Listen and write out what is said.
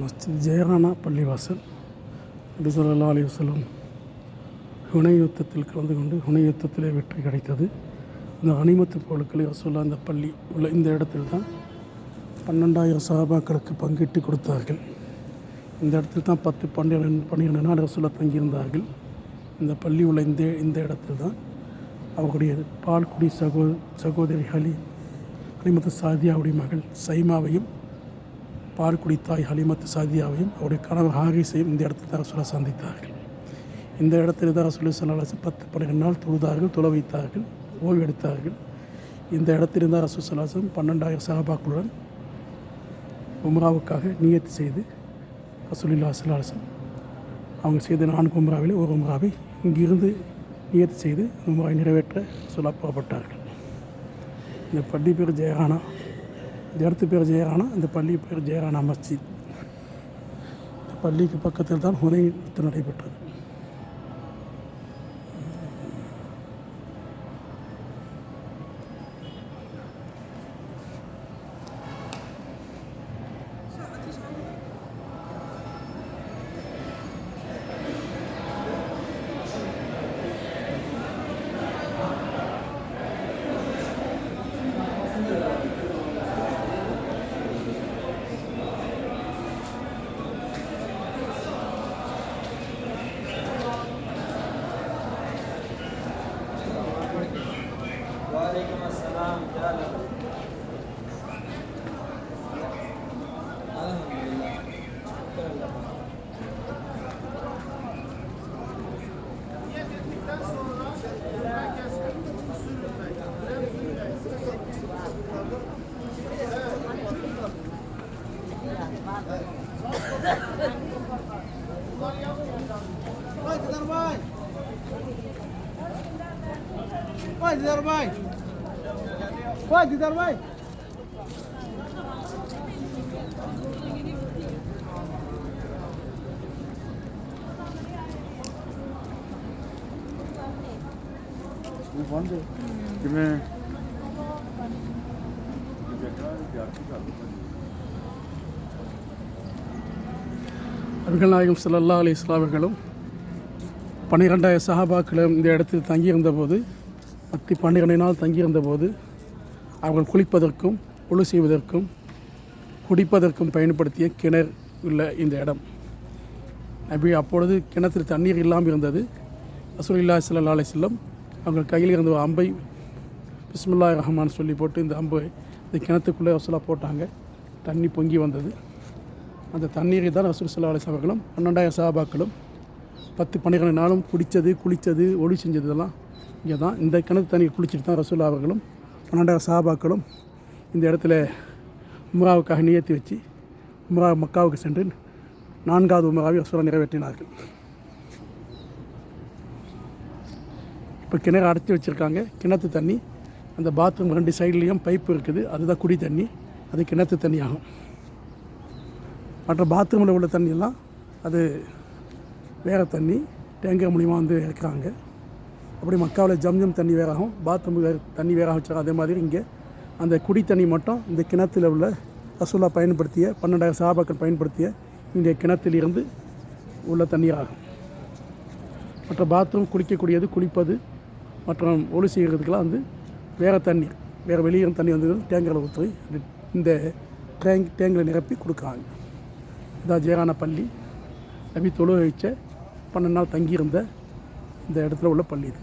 மஸ்ஜித் ஜெயரானா பள்ளிவாசல். நபி அலி வசலம் ஹுனை யுத்தத்தில் கலந்து கொண்டு ஹுனை யுத்தத்திலே வெற்றி கிடைத்தது. இந்த அனிமத்து பொருட்களை வசூலாக அந்த பள்ளி உள்ள இந்த இடத்தில் தான் பன்னெண்டாயிரம் சகாபாக்களுக்கு பங்கிட்டு கொடுத்தார்கள். இந்த இடத்தில் தான் பத்து பன்னிரெண்டு பன்னிரெண்டு நாள் ரசூல்லா தங்கியிருந்தார்கள். இந்த பள்ளி உள்ள இந்த இந்த இடத்தில் தான் அவருடைய பால்குடி சகோ சகோதரி ஹலி ஹலிமத்து சாதியாவுடைய மகள் சைமாவையும் பால்குடி தாய் ஹலிமத்து சாதியாவையும் அவருடைய கணவர் ஹாரிஸையும் இந்த இடத்தில் தான் சந்தித்தார்கள். இந்த இடத்தில் தான் சொல்லி சல்லாஹ் பத்து பன்னிரெண்டு நாள் தொழுதார்கள் தொலை வைத்தார்கள் ஓய்வு எடுத்தார்கள். இந்த இடத்திலிருந்த தான் ரசூல் சலாசம் பன்னெண்டாயிரம் சஹாபாக்களுடன் உம்ராவுக்காக நியத்து செய்து ரசூலில்லா சலாசம் அவங்க செய்த நான்கு உம்ராவில் ஒரு உம்ராவை இங்கிருந்து நியத்து செய்து உம்ராவை நிறைவேற்ற சொல்ல புறப்பட்டார்கள் இந்த பள்ளி பேர் ஜெயரானா இந்த இடத்து பேர் ஜெயரானா இந்த பள்ளி பேர் ஜெயரானா மஸ்ஜித். இந்த பள்ளிக்கு பக்கத்தில் தான் ஹுனை யுத்தம் நடைபெற்றது. Haydi Darbay. Haydi Darbay. Haydi Darbay. Vai! ਕਿਵੇਂ அபிகள் நாயகம் ஸல்லல்லாஹு அலி இஸ்லாமர்களும் பன்னிரெண்டாயிர பன்னிரெண்டாயிரம் சஹாபாக்களும் இந்த இடத்தில் தங்கியிருந்தபோது பத்து பன்னிரெண்டு நாள் தங்கியிருந்தபோது அவர்கள் குளிப்பதற்கும் ஒழு செய்வதற்கும் குடிப்பதற்கும் பயன்படுத்திய கிணறு உள்ள இந்த இடம் நபி அப்பொழுது கிணத்தில் தண்ணீர் இல்லாமல் இருந்தது ரசூலுல்லாஹி சல்லா அலி செல்லம் அவங்க கையில் இருந்த ஒரு அம்பை பிஸ்மில்லா ரஹ்மான் சொல்லி போட்டு இந்த அம்பை இந்த கிணத்துக்குள்ளே வசூலாக போட்டாங்க. தண்ணி பொங்கி வந்தது. அந்த தண்ணீரை தான் ரசூல் சல்லா அலிஸ் அவர்களும் பன்னெண்டாயிரம் சஹாபாக்களும் பத்து பன்னிரெண்டு நாளும் குடித்தது குளித்தது ஒளி செஞ்சதெல்லாம் இங்கே தான். இந்த கிணத்து தண்ணீர் குளிச்சுட்டு தான் ரசூல் அவர்களும் பன்னெண்டாயிரம் சஹாபாக்களும் இந்த இடத்துல உம்ராவுக்காக நியத்தி வச்சு உம்ரா மக்காவுக்கு சென்று நான்காவது உம்ராவை ரசூலா நிறைவேற்றினார்கள். இப்போ கிணறு அடைச்சி வச்சுருக்காங்க. கிணத்து தண்ணி. அந்த பாத்ரூம் ரெண்டு சைட்லேயும் பைப்பு இருக்குது. அதுதான் குடி தண்ணி. அது கிணத்து தண்ணி ஆகும் மற்ற பாத்ரூமில் உள்ள தண்ணியெல்லாம் அது வேறு தண்ணி. டேங்கர் மூலிமா வந்து இறக்குறாங்க. அப்படி மக்காவில் ஜம்ஜம் தண்ணி வேறாகும். பாத்ரூம் வேறு தண்ணி வேறாக வச்சுருக்காங்க. அதே மாதிரி இங்கே அந்த குடி தண்ணி மட்டும் இந்த கிணத்துல உள்ள ரசூலா பயன்படுத்திய பன்னெண்டாயிரம் சாபாக்கள் பயன்படுத்திய இந்த கிணத்திலிருந்து உள்ள தண்ணீராகும். மற்ற பாத்ரூம் குளிக்கக்கூடியது குளிப்பது மற்றும் ஒளி செய்கிறதுக்கெல்லாம் வந்து வேறு தண்ணீர் வேறு வெளியே தண்ணி வந்து டேங்கரில் ஊற்றி இந்த டேங்க் டேங்கில் நிரப்பி கொடுக்குறாங்க. இதான் ஜெயரான பள்ளி. நபி தொழு வச்ச பன்னெண்டு நாள் தங்கியிருந்த இந்த இடத்துல உள்ள பள்ளி இது.